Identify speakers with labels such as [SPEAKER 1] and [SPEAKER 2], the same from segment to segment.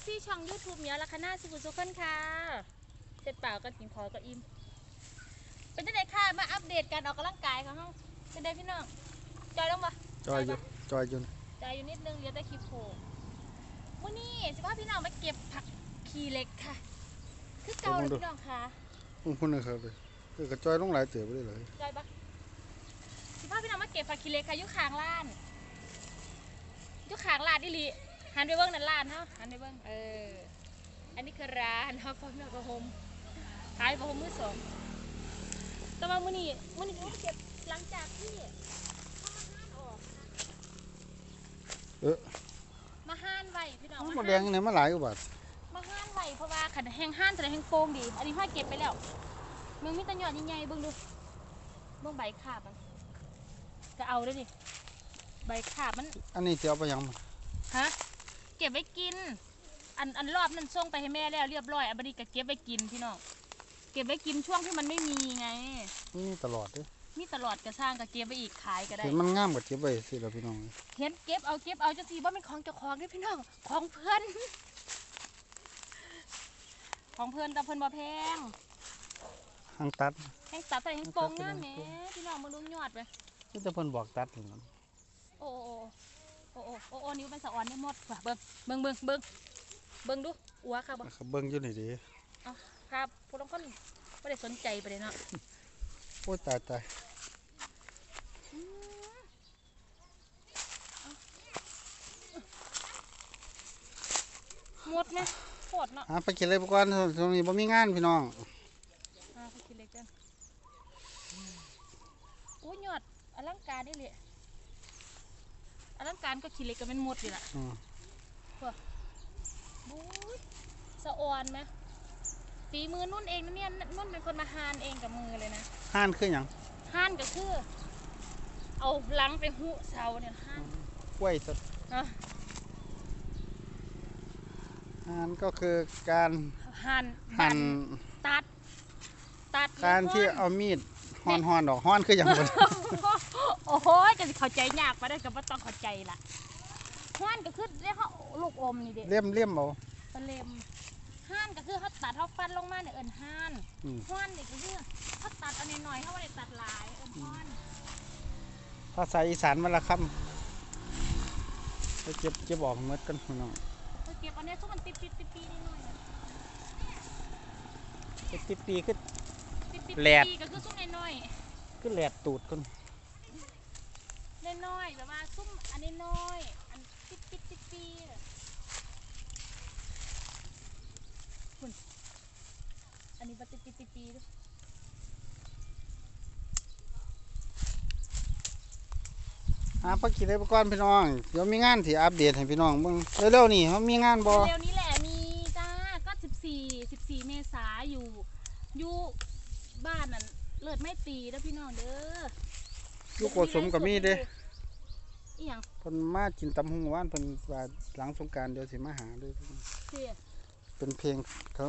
[SPEAKER 1] FC ช่อง YouTube เมียลัคนาสุขุสุขคนค่ะเสร็จเปล่าก็กินขอก็อิ่มเป็นจังไดค่ะมาอัปเดตการออกกำลังกายของเฮาเป็นไดพี่น้องจอยลงบ่
[SPEAKER 2] จอยอยู่จอยอยู่
[SPEAKER 1] จอยอยู่นิดนึงเหลือแต่คลิปโผล่มื้อนี้สิพาพี่น้องมาเก็บผักขี้เหล็กค่ะ คือเก่าเลยพี่น้องค่ะ
[SPEAKER 2] อุ้งพุ่นนะครับเลยเออกระจอยลงหลายเต๋อไปเลยเลย
[SPEAKER 1] จอยปะสิพาพี่น้องมาเก็บผักขี้เหล็กค่ะอยู่ข้างร้านอยู่ข้างร้านดิลี หันไปเบิ่งนั่นร้านเฮาหันไปเบิ่งเออ อันนี้คือร้านเฮาพร้อมกับประหมขายประหมมือสองแต่ว่ามื้อนี้มื้อนี้ผมเก็บหลังจากที่เขามาห้านออกนะ
[SPEAKER 2] เออ
[SPEAKER 1] มาห้านไว้พี่น้อง
[SPEAKER 2] ห
[SPEAKER 1] มา
[SPEAKER 2] มด
[SPEAKER 1] ห้าน
[SPEAKER 2] แดงนี่มาหลายกว่าบาท
[SPEAKER 1] มาห้านไว้เพราะว่าขันแห้งห้านจะได้แห้งโป่งดี อันนี้พ่อเก็บไปแล้วมึงมีแตะหยอดใหญ่ๆเบิ่งดูเบิ่งใบขาบมันจะเอาด้วยดิใบขาบมัน
[SPEAKER 2] อันนี้จะเอาไปยังมา
[SPEAKER 1] ฮะ เก็บไว้กิน อันอันรอบนั้นส่งไปให้แม่แล้วเรียบร้อยอันนี้ก็เก็บไว้กินพี่น้องเก็บไว้กินช่วงที่มันไม่มีไง
[SPEAKER 2] นี่ตลอดเด้
[SPEAKER 1] มีตลอดกระสร้างก็เก็บไว้อีกขายก็ได้
[SPEAKER 2] เห็นมันงามกว่าเก็บไว้สิล่ะพี่น้อง
[SPEAKER 1] เห็นเก็บเอาเก็บเอาจังสีว่าเป็นของเจ้าของเด้พี่น้องของเพื่อน ของเพื่อนแต่เพื่อนบ่แพง
[SPEAKER 2] หางตัด
[SPEAKER 1] แห้งตัดแต่แห้งโป่งงามแหมพี่น้องมาลุงยอดไป
[SPEAKER 2] นี่จะเพิ่นบอกตัดนี่ล่ะ
[SPEAKER 1] โอ้โอ้โอ้โอ้โอ้นิ้วเป็นสะออนได้หมดว่ะเบิ่งเบิ่งเบิ่งเบิ่งเบิ่งดูอัวค่ะบ่
[SPEAKER 2] เขาเบิ่งอยู่นี่ดิ
[SPEAKER 1] เอาครับผู้ลางคนไม่ได้สนใจไปเลยเนาะ
[SPEAKER 2] โอ้ยตายตาย
[SPEAKER 1] หมดไหมโคตรเนาะ
[SPEAKER 2] หาไปกินเลยพวก่อนตรงนี้บ่มีงานพี่น้อง
[SPEAKER 1] อ่าไปกินเล็กกันอู้ยอดอลังการนี่เลยอลังการก็ขี้เล็กก็เป็นหมดเลยล่ะ
[SPEAKER 2] อืม
[SPEAKER 1] บู๊ยสะออนไหมฝีมือนุ่นเองนะเนี่ยนุ่นเป็นคนมาหานเองกับมือเลยนะ
[SPEAKER 2] ห้านคือหยัง
[SPEAKER 1] หานก็คือ เอาหลังไปหุเสาเนี่ยหาน
[SPEAKER 2] กล้วยสด
[SPEAKER 1] อะ
[SPEAKER 2] ห้านก็คือการ
[SPEAKER 1] หั่น
[SPEAKER 2] หั่น
[SPEAKER 1] ตัด ตัด
[SPEAKER 2] การที่
[SPEAKER 1] แล้ว
[SPEAKER 2] เอามีดฮ้อนๆดอกฮ้อนคือหยังบ่
[SPEAKER 1] โอ้โหจะสิเข้าใจยากไปได้ก็บ่ต้องเข้าใจล่ะห่านก็คือเรียกเขาลูกอมนี่เด็
[SPEAKER 2] เลี่ยมเลี่ยมเอา
[SPEAKER 1] ตะเลมห่านก็คือเขาตัดเขาฟันลงมาเนี่ยเอิ้นห่าน
[SPEAKER 2] อืม
[SPEAKER 1] ห่านนี่ก็คือเขาตัดเอาหน่อยๆเขาบ่ได้ตัดหลายเอิ้นห่าน
[SPEAKER 2] ภาษาอีสานวันละคำไปเก็บเก็บออกหมดกันพี่น้อง
[SPEAKER 1] เขาเก็บอันเนี้ยทุกมันติดติดติดปีนิดหน่อยๆอะ
[SPEAKER 2] ไปติดปีคือ
[SPEAKER 1] ติดติด
[SPEAKER 2] แหลด
[SPEAKER 1] ปีก็คือซุ้มน้อย
[SPEAKER 2] คือแหลดตูดคน
[SPEAKER 1] ๆ น้อยๆแบบว่าซุ้มอันนี้น้อยอันติดติดติดปีอะคุณอันนี้บ่ติดติดติดปีเด้อ
[SPEAKER 2] หาพักกินได้ก่อนพี่น้อง เดี๋ยวมีงานที่อัปเดตให้พี่น้องเบิ่งเร็วๆนี่เขามีงานบ่
[SPEAKER 1] เร็วๆนี้แหละมีจ้าก็สิบสี่สิบสี่เมษาอยู่อยู่บ้านนั่นเลิศไม่ตีแล้วพี่น้องเด้อ
[SPEAKER 2] ลูกโกสมก็มีเด้
[SPEAKER 1] อีหยัง
[SPEAKER 2] เพิ่นมากินตำหุงหวานเพิ่นว่าหลังสงกรารเดี๋ยวสิมาหาเด้อ
[SPEAKER 1] เสีย
[SPEAKER 2] เป็นเพลงเขา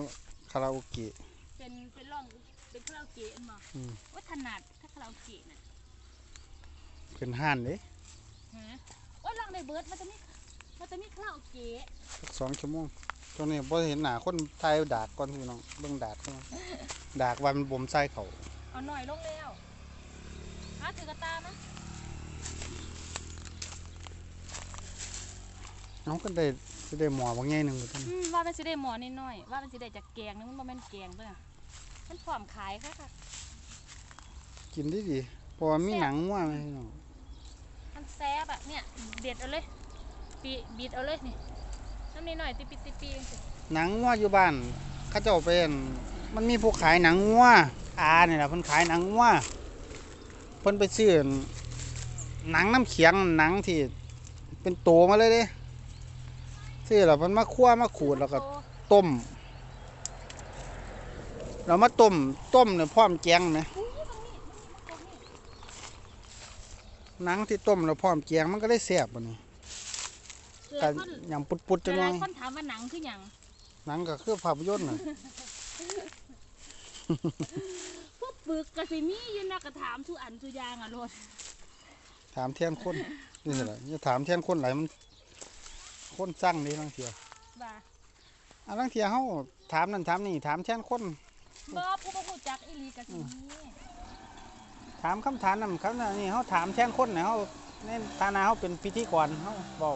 [SPEAKER 2] คาราโอเกะ
[SPEAKER 1] เป็นเป็นร่องเป็นคาราโอเกะอันบ่
[SPEAKER 2] อืม
[SPEAKER 1] ว่าถนัดถ้าคาราโอเกะน่ะ
[SPEAKER 2] เป็นห้านเด้
[SPEAKER 1] ฮะว่าลองได้เบิร์ดมันจะมีมันจะมีคาราโอเกะ
[SPEAKER 2] สักสองชั่วโมงตอนนี้บ่เห็นหน้าคนถ่ายดากก่อนพี่น้องเบิ่งดากก่อนดากว่ามันบ่มใส่เขา
[SPEAKER 1] เอาหน่อยลงแล้ว หาถือกระตานะ
[SPEAKER 2] น้องก็ได้สิได้หมอบ่ใหญ่หนึงว่าซั่น
[SPEAKER 1] อืมว่ามันสิได้หมอนิดหน่อย ว่ามันสิได้จากแกงนึงมันบ่แม่นแกงเด้อมันพร้อมขายค่ะค่ะ
[SPEAKER 2] กินได้ดีเพราะว่ามีหนังงัวไหมพี่น้อง
[SPEAKER 1] มันแซ่บอะเนี่ยเด็ดเอาเลยปีบีดเอาเลยนี่น้ำนิดหน่อยติดปิดติดปีจังซี่
[SPEAKER 2] หนังงัวอยู่บ้านเขาเจ้าเป็นมันมีผู้ขายหนังงัวอาเนี่ยแหละเพิ่นขายหนังงัว เพิ่นไปซื้อหนังน้ำเขียงหนังที่เป็นโตมาเลยเด้ซื้อแล้วเพิ่นมาคั่วมาขูดแล้วก็ต้มเรามาต้มต้มเนี่ยพร้อมแกงไหม
[SPEAKER 1] อุ้ยตรงนี้ตรงนี้
[SPEAKER 2] หนังที่ต้มแล้วพร้อมแกงมันก็ได้แซ่บบ่นี่
[SPEAKER 1] ห
[SPEAKER 2] กั
[SPEAKER 1] ลานยคน
[SPEAKER 2] ยำปุดๆจัง
[SPEAKER 1] ห
[SPEAKER 2] หน่
[SPEAKER 1] ลา
[SPEAKER 2] อยย
[SPEAKER 1] คนถามว่าหนังคือหยัง
[SPEAKER 2] หนังก็คือภาพยนตร์น่ะ
[SPEAKER 1] พวกปึกกะสิมีอยู่นะกระถามทุกอันทุกอย่างอะโลด
[SPEAKER 2] ถามแทนคนนี่สิล่ะอย่าถามแทนคนหลายมัน คนสร้างนี่บางเทีย
[SPEAKER 1] ว่า
[SPEAKER 2] อันลังเทียเฮาถามนั่นถามนี่ถามแทนคน
[SPEAKER 1] บ่ผู้บ่ฮู้จักอีหลีก็สิมี
[SPEAKER 2] ถามคำถามนำคำนั้นนี่เฮาถามแทนคนเนี่ยเฮาในฐานะเฮาเป็นพิธีกรเฮาเว้า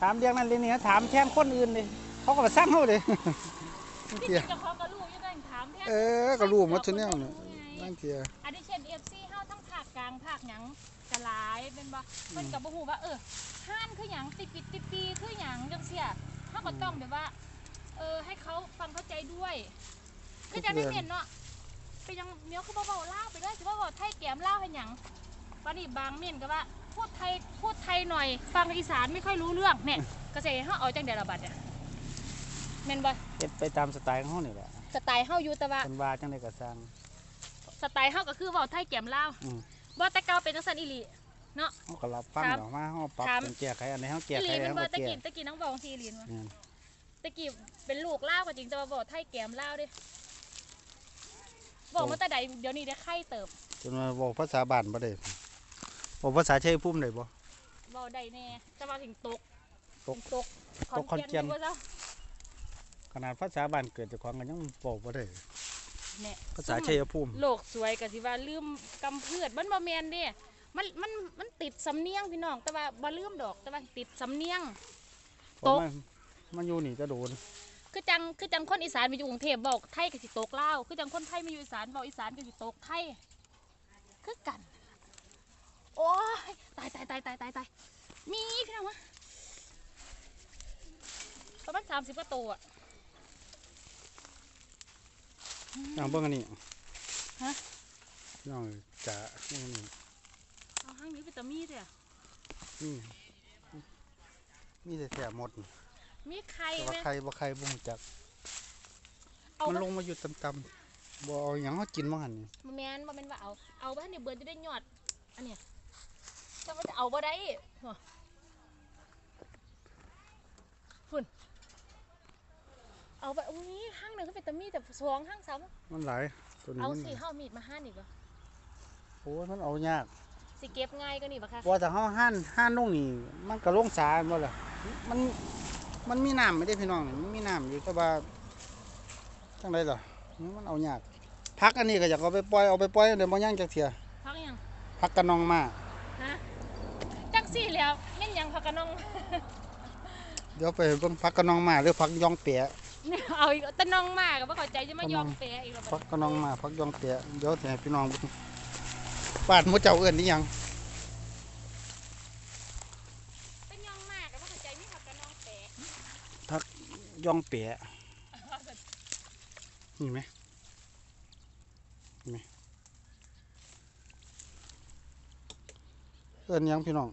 [SPEAKER 2] ถามเรื่องนั้นเรื่องนี้ถามแทนคนอื่นเลยเขาก็มาสร้างเฮาเลยลัง
[SPEAKER 1] ที่จ
[SPEAKER 2] เที
[SPEAKER 1] ริ
[SPEAKER 2] ย
[SPEAKER 1] งเจ้าของก็รู้
[SPEAKER 2] เออก็รู้หมดทุกแนวเนี่ย
[SPEAKER 1] ไง
[SPEAKER 2] ลังเทีย
[SPEAKER 1] อันนี้เช่น FC เฮาทั้งภาคกลางภาคหยังก็หลายเป็นบ่เพิ่นก็บ่ฮู้ว่าเออห้านคือหยังติดปิดติดปีคือหยังจังซี่เฮาก็ต้องแบบว่า เออให้เขาฟังเข้าใจด้วยคือจะได้เห็นเนาะไปยังเนี้ยคือบ่เว้าลาวไปด้วยสิว่าเว้าไทยแกมลาวให้หยังวันนี้บางเม่นก็ว่าพูดไทยพูดไทยหน่อย ฟังอีสานไม่ค่อยรู้เรื่องเนี่ยก็สิให้เฮาเอาจังได๋ล่ะบัดเนี่ยแม่นบ่
[SPEAKER 2] เฮ็ดไปตามสไตล์ของเฮานี่แหละ
[SPEAKER 1] สไตล์เฮาอยู่แต่ว่า
[SPEAKER 2] เพิ่นว่าจังได๋ก็สร้าง
[SPEAKER 1] สไตล์เฮาก็คือเว้าไทยแกมลาว
[SPEAKER 2] อืม
[SPEAKER 1] บ่แต่เก่าเป็นจังซั่นอีหลี
[SPEAKER 2] เฮาก็รับฟัง
[SPEAKER 1] ถาม
[SPEAKER 2] ออกมาเฮาปรับ
[SPEAKER 1] ถาม
[SPEAKER 2] เป็นแก้ไขอันไหนเฮาแก้
[SPEAKER 1] อีห
[SPEAKER 2] ไข
[SPEAKER 1] ลี
[SPEAKER 2] อัน
[SPEAKER 1] แม่น
[SPEAKER 2] ไหน
[SPEAKER 1] บ่
[SPEAKER 2] บ่
[SPEAKER 1] ตะ
[SPEAKER 2] แก้
[SPEAKER 1] กี้ตะกี้น้องเว้าจังซี่อีหลีนวะ
[SPEAKER 2] อืม
[SPEAKER 1] ตะกี้เป็นลูกลาวก็จริงแต่ว่าเว้าไทยแกมลาวเด้เว้ามาแต่ใดเดี๋ยวนี้ได้ไข่เติบ
[SPEAKER 2] จนว่าเว้าภาษาบ้านบ่ได้เว้าภาษาชัยภูมิได้บ่
[SPEAKER 1] เว้าได้แน่แต่ว่าถึงตก
[SPEAKER 2] ตก
[SPEAKER 1] ถึงตก
[SPEAKER 2] ตกขอนแก่น
[SPEAKER 1] อยู่บ่เจ้า
[SPEAKER 2] ขนาดภาษาบ้านเกิดเจ้าของก็ยังเว้าบ่ได้
[SPEAKER 1] แน่
[SPEAKER 2] ภาษาชัยภูมิ
[SPEAKER 1] โลกสวยก็สิว่าลืมกำเพือดมันบ่แม่นเด้มันมันมันติดสำเนียงพี่น้องแต่ว่าบ่ลืมดอกแต่ว่าติดสำเนียง ตก
[SPEAKER 2] เพราะมันมันอยู่นี่ก็โดน
[SPEAKER 1] คือจังคือจังคนอีสานมาอยู่กรุงเทพบอกไทยก็สิตกลาวคือจังคนไทยมาอยู่อีสานบอกอีสานก็สิตกไทยคือกัน โอ้ยตายตายตายตายตายตายมีพี่น้องวะประมาณสามสิบกว่าตัวอะ
[SPEAKER 2] อย่างเบิ่งอันนี้
[SPEAKER 1] ฮะ
[SPEAKER 2] น้องจะเบิ่งอันนี้
[SPEAKER 1] เอาห้างนี้เป็นตะมีเลยอะ
[SPEAKER 2] นี่ มีแต่แถบหมดนี่
[SPEAKER 1] มีไข่
[SPEAKER 2] แต่ว่า
[SPEAKER 1] ไหม
[SPEAKER 2] ใครบ่ใครบ่รู้จัก
[SPEAKER 1] เอา
[SPEAKER 2] มัน
[SPEAKER 1] บ่
[SPEAKER 2] ลงมาอยู่ต่ำๆบ่เอาหยังเฮากินบ่หั่นนี่
[SPEAKER 1] บ่แมนบ่แมนว่าเอา เอาบ้านในเบือนจะได้ยอด อันเนี้ยแต่ว่าจะเอาบ่ได้หัวฝุ่น เอาไปอุ้ยห้างหนึ่งก็เป็นตะมีแต่สองห้างสาม
[SPEAKER 2] มันหลายตัวนี้
[SPEAKER 1] เอา
[SPEAKER 2] มัน
[SPEAKER 1] สิเฮามีดมาหั่นอีกบ่
[SPEAKER 2] โอ้ยมันเอายาก
[SPEAKER 1] สิเก็บง่ายก็นี่บ่คะ
[SPEAKER 2] ว่าแต่เฮาหั่นหั่นลงนี่ มันก็ลงสาบ่ล่ะมันมันมีน้ำไม่ได้พี่น้องนี่มันมีน้ำอยู่แต่ว่าจังไดล่ะมันเอายากพักอันนี้ก็อยากเอาไปปล่อยเอาไปปล่อยเดี๋ยวบ่ย่างจักเที่ย
[SPEAKER 1] พักยัง
[SPEAKER 2] พักกะนองมา
[SPEAKER 1] ฮะจักสี่แล้วแม่นยังพักกันน้อง
[SPEAKER 2] เดี๋ยวไปเบิ่งพักกะนองมาหรือพักยองเปีย
[SPEAKER 1] เนี่ยเอาอีกแต่น้องมากก็บ่เข้าใจจะมายอมแปรอีกแล้ว
[SPEAKER 2] พักกะนองมาพักยองเปียเดี๋ยวสิให้พี่น้องเบิ่งบ้านหมู่เจ้าเอิ้นอีหยัง
[SPEAKER 1] แต่ยองมากก็บ่เข้าใจมีพักกันน้องแปร
[SPEAKER 2] ยองเปียนี่ไหมนี่ไหมเอิ้นหยังพี่น้อง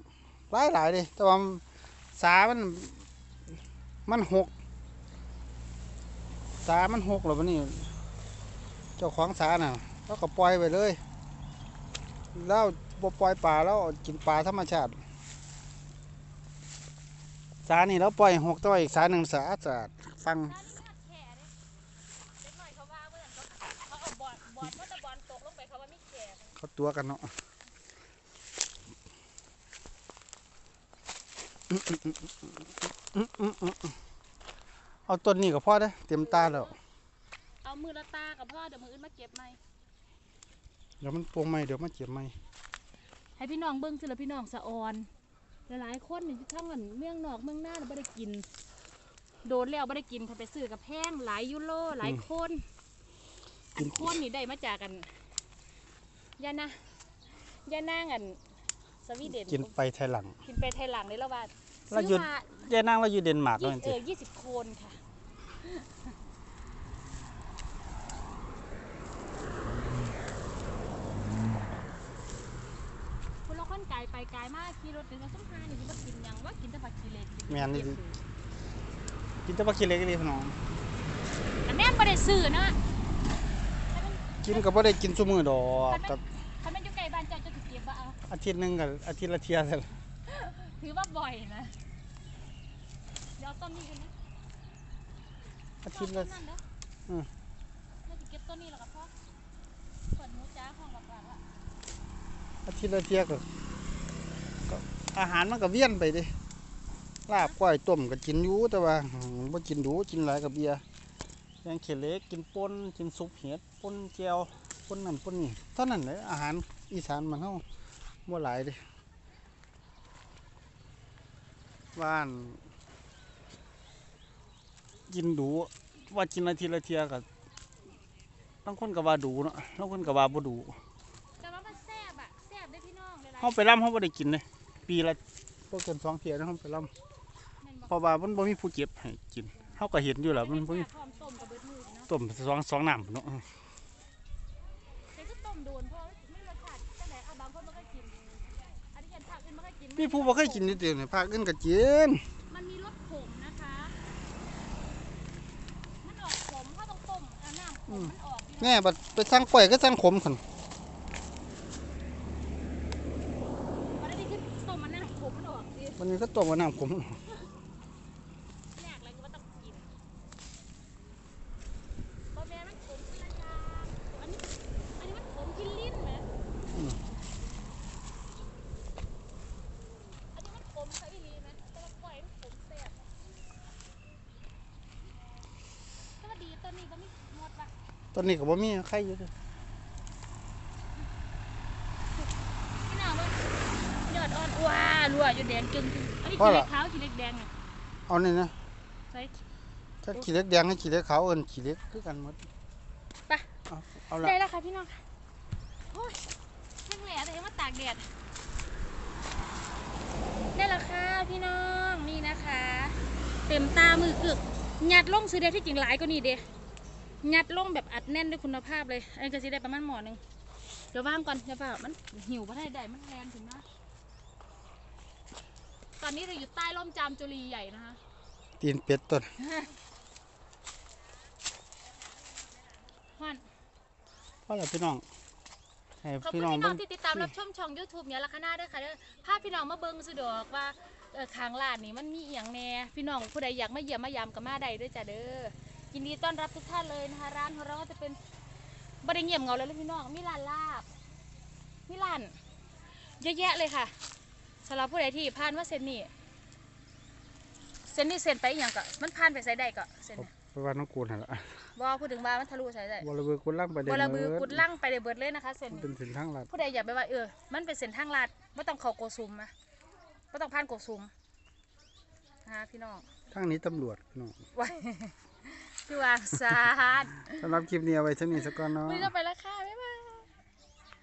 [SPEAKER 2] หลายหลายๆเด้แต่ว่าสามันมันหก สามันหกแล้วบัดนี้ เจ้าของสาน่ะแล้วก็ปล่อยไปเลย แล้วบ่ปล่อยปลาแล้วกินปลาธรรมชาติ สานี่เราปล่อยหกตัวอีกสาหนึ่งสาดสะอาฟัง
[SPEAKER 1] ถ้านี่หักแข่เด้เด็กน้อยเขาว่าเมื่อนั้นเขาเขาเอาบอลบอลว่าแต่บอลตกลงไปเขาว่ามีแข่
[SPEAKER 2] เขาตัวกันเนาะเอาต้นนี้ก็พอได้อเต็มตาแล้ว
[SPEAKER 1] เอามือละตากับพ่อเดี๋ยวมืออื่นมาเก็บใหม่
[SPEAKER 2] เดี๋ยวมันปวงไหมเดี๋ยวมันเจ็บไหม
[SPEAKER 1] ให้พี่น้องเบิ่งสิละพี่น้องสะออนหลายๆคนนี่ทั้งอันเมืองนอกเมืองหน้าน่ะบ่ได้กิน โดนแล้วบ่ได้กินค่ะไปซื้อกับแพงหลายยูโรหลายคนอันโคนนี่ได้มาจากกันยานะยานางอันสวีเดน
[SPEAKER 2] กินไปไทยหลัง
[SPEAKER 1] กินไปไทยหลังเลยแล้วว่า
[SPEAKER 2] แล้วหยุ
[SPEAKER 1] ซื้อ
[SPEAKER 2] ด
[SPEAKER 1] มา
[SPEAKER 2] แย่นั่งเราอยู่เดนมาร์ก
[SPEAKER 1] ยี่
[SPEAKER 2] แล้ว
[SPEAKER 1] เอ
[SPEAKER 2] จริ
[SPEAKER 1] อยี่สิบโคนค่ะ คุณเราค่อนไกลไปไกลมากขี่รถถึงกับส้มพานี่ที่ว่ากินหยังว่ากินแต่ผักชีเล็ก
[SPEAKER 2] แม่นนี่สิ กินแต่ปลาขี้เหล็กนี่พี่น้อง
[SPEAKER 1] แต่แม่นบ่ได้ซื้อนะถ้ามัน
[SPEAKER 2] กินก็บ่ได้กินซุมื้อดอกกับ
[SPEAKER 1] ถ้ามันอยู่ใกล้บ้านเจ้าเจะถือเก็บว่าเอา
[SPEAKER 2] อาทิตย์หนึงกับอาทิตย์ละเที่ยเท่านั้น
[SPEAKER 1] ถือว่าบ่อยนะ เดี๋ยวเอาต้นนี้กันนะ
[SPEAKER 2] อาทิตย์ละ
[SPEAKER 1] ต้นนั้นเด้อ
[SPEAKER 2] อืม
[SPEAKER 1] เราจะเก็บต้นนี้แล้วก็พอเปิดหมูจ้าห้องหลักๆละ
[SPEAKER 2] อาทิตย์ละเที่ยก็ก็อาหารมันก็เวียนไปเดิลาบก้อยต้มก็กินอยู่แต่ว่าอืมบ่กินดูกินหลายกับเบียร์แกงเขียดเล็กกินป่นกินซุปเห็ดป่นแก้วป่นนั่นป่นนี่เท่านั้นเลยอาหารอีสานมันเฮาบ่หลายเด้บ้าน กินดูว่ากินอาทิตย์ละเที่ยก็บางคนก็ว่าดูเนาะบางคนก็ว่าบ่ดู
[SPEAKER 1] แต่ว่ามันแซ่บอะแซ่บได้อพี่น้องหลายๆ
[SPEAKER 2] เฮาไปล่ำเฮาบ่ได้กินเลยปีละบ่เกินสองเที่ยนะเฮาไปล่ำ
[SPEAKER 1] แม่นบ่
[SPEAKER 2] เพราะว่ามันบ่มีผู้เก็บให้กินเฮาก็เห็นอยู่แล้วมันบ่มี
[SPEAKER 1] พร้อมต้มกับเบิดมือเนาะ
[SPEAKER 2] ต้มสองสองน้ำเนาะ
[SPEAKER 1] แต่ก็ต้มโดนเพราะไม่รสชาติจังได๋เอาบางคนบ่เคยกินอันนี้เห็นภาคอื่นบ่เคยกิน
[SPEAKER 2] มีผู้บ่เคยกินนี่เดียวนี่ภาคอื่นก็กิน
[SPEAKER 1] มันมีรสขมนะคะ มันออกขมถ้าต้องต้มเอาน้ำขมมันออกพี่น้อง
[SPEAKER 2] แน่บัดไปสั่งก้อยก็สั่งขมคั่น
[SPEAKER 1] วันนี้คือต้มมันน้ำขมมันออกดิ
[SPEAKER 2] วันนี้ก็ต้มกับน้ำขม
[SPEAKER 1] แรกเลยคือว่าต้องกินบะแม่มันขมที่ละจางอันนี้อันนี้มันขมที่ลิ้นไหมอันนี้มันขมซะอีหลีไหมแต่ว่าปล่อยมันขมแซ่บแต่ว่าดีตัวนี้ก็มีหมดปะ
[SPEAKER 2] ตอนนี้ก็บ่มีใครอยู่เด้อ
[SPEAKER 1] พี่น้องว่ายอดอ่อนว้ารัวอยู่แดงจึงอันนี้ขี้เล็กขาวขี้เล็กแดงเนี่ย
[SPEAKER 2] เอานี่นะ
[SPEAKER 1] ใส่
[SPEAKER 2] ถ้าขี้เหล็กแดงกับขี้เหล็กขาวเอิ้นขี้เหล็กคือกันหมด
[SPEAKER 1] ไป
[SPEAKER 2] เอาเอาละ
[SPEAKER 1] ได้แล้วค่ะพี่น้องค่ะโอ้ยแห้งแหล่แต่ยังมาตากแดดได้แล้วค่ะพี่น้องนี่นะคะ เต็มตามือกึกยัดลงซื้อได้ที่จริงหลายกว่านี้เด้ ยัดลงแบบอัดแน่นด้วยคุณภาพเลย อันนี้ก็สิได้ประมาณหมอหนึ่งเดี๋ยวว่างก่อนเดี๋ยวเปล่ามันหิวพระไทยได้มันแรงถึงนะ ตอนนี้เราอยู่ใต้ร่มจามจุลีใหญ่นะคะ
[SPEAKER 2] ตีนเป็ดต้น
[SPEAKER 1] ฮอน
[SPEAKER 2] พอแล้วพี่น้องให้
[SPEAKER 1] ขอบคุ
[SPEAKER 2] พี่
[SPEAKER 1] ณ
[SPEAKER 2] น้อง
[SPEAKER 1] พี่น้
[SPEAKER 2] เบิ่
[SPEAKER 1] อง
[SPEAKER 2] ง
[SPEAKER 1] ที่ติดตามรับชมช่อง YouTube เนี่ยละคณะด้วยค่ะเด้อพาพี่น้องมาเบิ่งสะดวกว่าเออข้างร้านนี่มันมีอีหยังแหน่พี่น้องผู้ใดอยากมาเยี่ยมมายามก็มาได้เด้วยจ้ะเด้อ ยินดีต้อนรับทุกท่านเลยนะคะ ร้านของเราก็จะเป็นบริเงียบเหงาเลยเลยพี่น้องมีร้านลาบมีร้านเยอะแยะเลยค่ะสำหรับผู้ใดที่ผ่านว่าเส้นนี้เส้นนี้เส้นไปอหย่างก็มันผ่านไปใส่ได้ก็เส้นนี้
[SPEAKER 2] ไปว่าน้องกูนหั่นล่ะ
[SPEAKER 1] บ่พูดถึงว่ามันทะลุใส่ได้
[SPEAKER 2] บ่ระเบิดกุลังไปได้
[SPEAKER 1] บลบือ
[SPEAKER 2] หม
[SPEAKER 1] กุดลั่งไปได้เบิดเลยนะคะเส้น
[SPEAKER 2] มัน
[SPEAKER 1] นี้
[SPEAKER 2] เป็นเส้นทางลัด
[SPEAKER 1] ผู้ใดอยากไปว่าเออมันเป็นเส้นทางลาดไม่ต้องเข้าโกซุมนะไม่ต้องผ่านโกซุมนะคะพี่น้อง
[SPEAKER 2] ทางนี้ตำรวจพี่น้อง
[SPEAKER 1] ไว้ พี่วางซาด
[SPEAKER 2] สำหรับคลิปนี้เอาไว้เท่านี้สักก่อนเนาะ
[SPEAKER 1] วันนี้เราไปแล้วค่ะ บ๊ายบาย